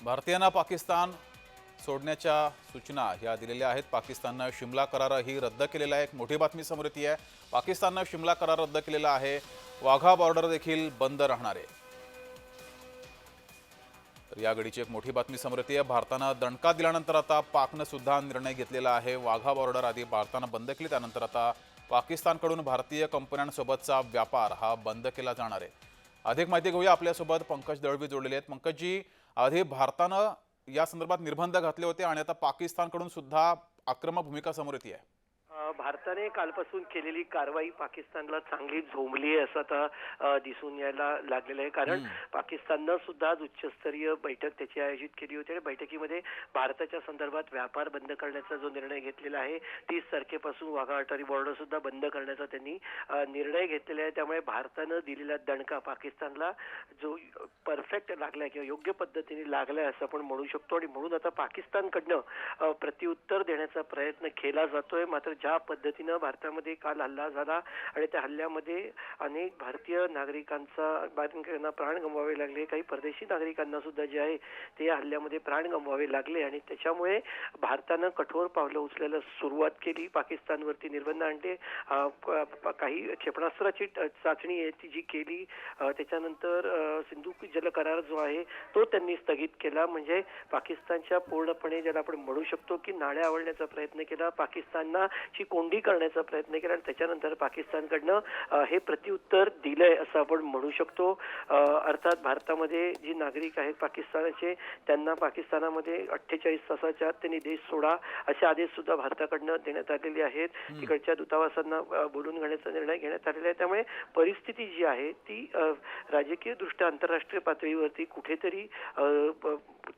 भारतीयांना पाकिस्तान सोडण्याच्या सूचना ह्या दिलेल्या आहेत. पाकिस्ताननं शिमला करारही रद्द केलेला आहे. एक मोठी बातमी समोर येते आहे. पाकिस्ताननं शिमला करार रद्द केलेला आहे. वाघा बॉर्डर देखील बंद राहणार आहे. तर या घडीची एक मोठी बातमी समोर येते भारतानं दणका दिल्यानंतर आता पाकनं सुद्धा निर्णय घेतलेला आहे. वाघा बॉर्डर आधी भारतानं बंद केली. त्यानंतर आता पाकिस्तानकडून भारतीय कंपन्यांसोबतचा व्यापार हा बंद केला जाणार आहे. अधिक माहिती घेऊया आपल्यासोबत. पंकज दळवी जोडलेले आहेत. पंकजजी आधी भारतानं या संदर्भात निर्बंध घातले होते आणि आता पाकिस्तानकडून सुद्धा आक्रमक भूमिका समोर येते आहे. भारताने कालपासून केलेली कारवाई पाकिस्तानला चांगली झोंबली आहे असं आता दिसून यायला लागलेलं आहे. कारण पाकिस्ताननं सुद्धा आज उच्चस्तरीय बैठक त्याची आयोजित केली होती आणि बैठकीमध्ये भारताच्या संदर्भात व्यापार बंद करण्याचा जो निर्णय घेतलेला आहे तीस तारखेपासून वाघा अटारी बॉर्डर सुद्धा बंद करण्याचा त्यांनी निर्णय घेतलेला आहे. त्यामुळे भारतानं दिलेला दणका पाकिस्तानला जो परफेक्ट लागलाय किंवा योग्य पद्धतीने लागलाय असं आपण म्हणू शकतो. आणि म्हणून आता पाकिस्तानकडनं प्रत्युत्तर देण्याचा प्रयत्न केला जातोय. मात्र ज्या पद्धतीनं भारतामध्ये काल हल्ला झाला आणि त्या हल्ल्यामध्ये अनेक भारतीय नागरिकांचा नागरिकांना प्राण गमवावे लागले. काही परदेशी नागरिकांना सुद्धा जे आहे ते या हल्ल्यामध्ये प्राण गमवावे लागले आणि त्याच्यामुळे भारतानं कठोर पावलं उचलायला सुरुवात केली. पाकिस्तानवरती निर्बंध आणले. काही क्षेपणास्त्राची चाचणी आहे ती जी केली. त्याच्यानंतर सिंधू जल करार जो आहे तो त्यांनी स्थगित केला. म्हणजे पाकिस्तानच्या पूर्णपणे ज्याला आपण म्हणू शकतो की नाड्या आवडण्याचा प्रयत्न केला. पाकिस्तानना ची कोंडी करण्याचा प्रयत्न केला आणि त्याच्यानंतर पाकिस्तानकडनं हे प्रत्युत्तर दिलंय असं आपण म्हणू शकतो. अर्थात भारतामध्ये जी नागरिक आहेत पाकिस्तानाचे त्यांना पाकिस्तानामध्ये अठ्ठेचाळीस तासाच्या आत त्यांनी देश सोडा असे आदेश सुद्धा भारताकडनं देण्यात आलेले आहेत. तिकडच्या दूतावासांना बोलून घेण्याचा निर्णय घेण्यात आलेला आहे. त्यामुळे परिस्थिती जी आहे ती राजकीय दृष्ट्या आंतरराष्ट्रीय पातळीवरती कुठेतरी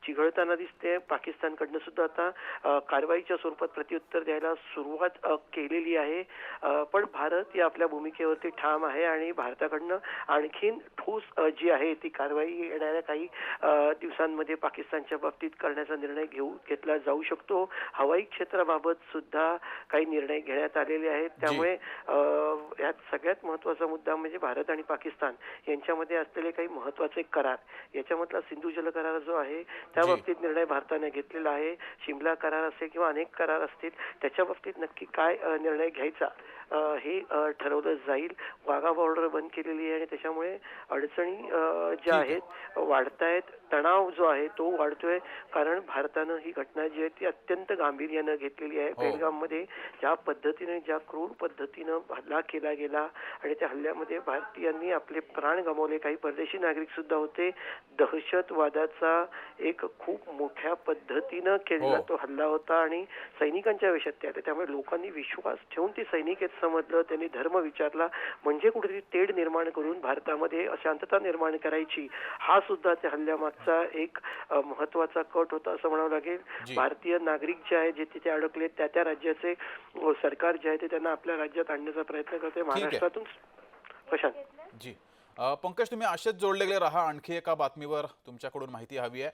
चिघळताना दिसते. पाकिस्तानकडनं सुद्धा आता कारवाईच्या स्वरूपात प्रत्युत्तर द्यायला सुरुवात केलेली आहे. पण भारत या आपल्या भूमिकेवरती ठाम आहे आणि भारताकडनं आणखीन ठोस जी आहे ती कारवाई येणाऱ्या काही दिवसांमध्ये पाकिस्तानच्या बाबतीत करण्याचा निर्णय घेऊ घेतला जाऊ शकतो. हवाई क्षेत्राबाबत सुद्धा काही निर्णय घेण्यात आलेले आहेत. त्यामुळे यात सगळ्यात महत्त्वाचा मुद्दा म्हणजे भारत आणि पाकिस्तान यांच्यामध्ये असलेले काही महत्त्वाचे करार. याच्यामधला सिंधू जल करार जो आहे त्या. बाबतीत निर्णय भारताने घेतलेला आहे. शिमला करार असेल किंवा अनेक करार असतील त्याच्या बाबतीत नक्की काय निर्णय घ्यायचा हे ठरवलं जाईल. वाघा बॉर्डर बंद केलेली आहे आणि त्याच्यामुळे अडचणी ज्या आहे. आहेत वाढतायत तणाव जो आहे तो वाढतोय. कारण भारतानं ही घटना जी आहे ती अत्यंत गांभीर्यानं घेतलेली आहे. हो. पेहलगाममध्ये ज्या पद्धतीने ज्या क्रूर पद्धतीनं हल्ला केला गेला आणि त्या हल्ल्यामध्ये भारतीयांनी आपले प्राण गमावले. काही परदेशी नागरिक सुद्धा होते. दहशतवादाचा एक खूप मोठ्या पद्धतीनं केलेला हो. तो हल्ला होता आणि सैनिकांच्या वेशात ते आले. त्यामुळे लोकांनी विश्वास ठेवून ती सैनिक आहेत समजलं. त्यांनी धर्म विचारला. म्हणजे कुठेतरी तेढ निर्माण करून भारतामध्ये अशांतता निर्माण करायची. हा सुद्धा त्या हल्ल्यामागचा एक महत्त्वाचा कट होता असं म्हणावं लागेल. भारतीय नागरिक जे आहे जे तिथे अडकले त्या त्या राज्याचे सरकार जे आहे ते त्यांना आपल्या राज्यात आणण्याचा प्रयत्न करते महाराष्ट्रातून प्रशांत. जी. पंकज तुम्ही असेच जोडले गेले राहा. आणखी एका बातमीवर तुमच्याकडून माहिती हवी आहे.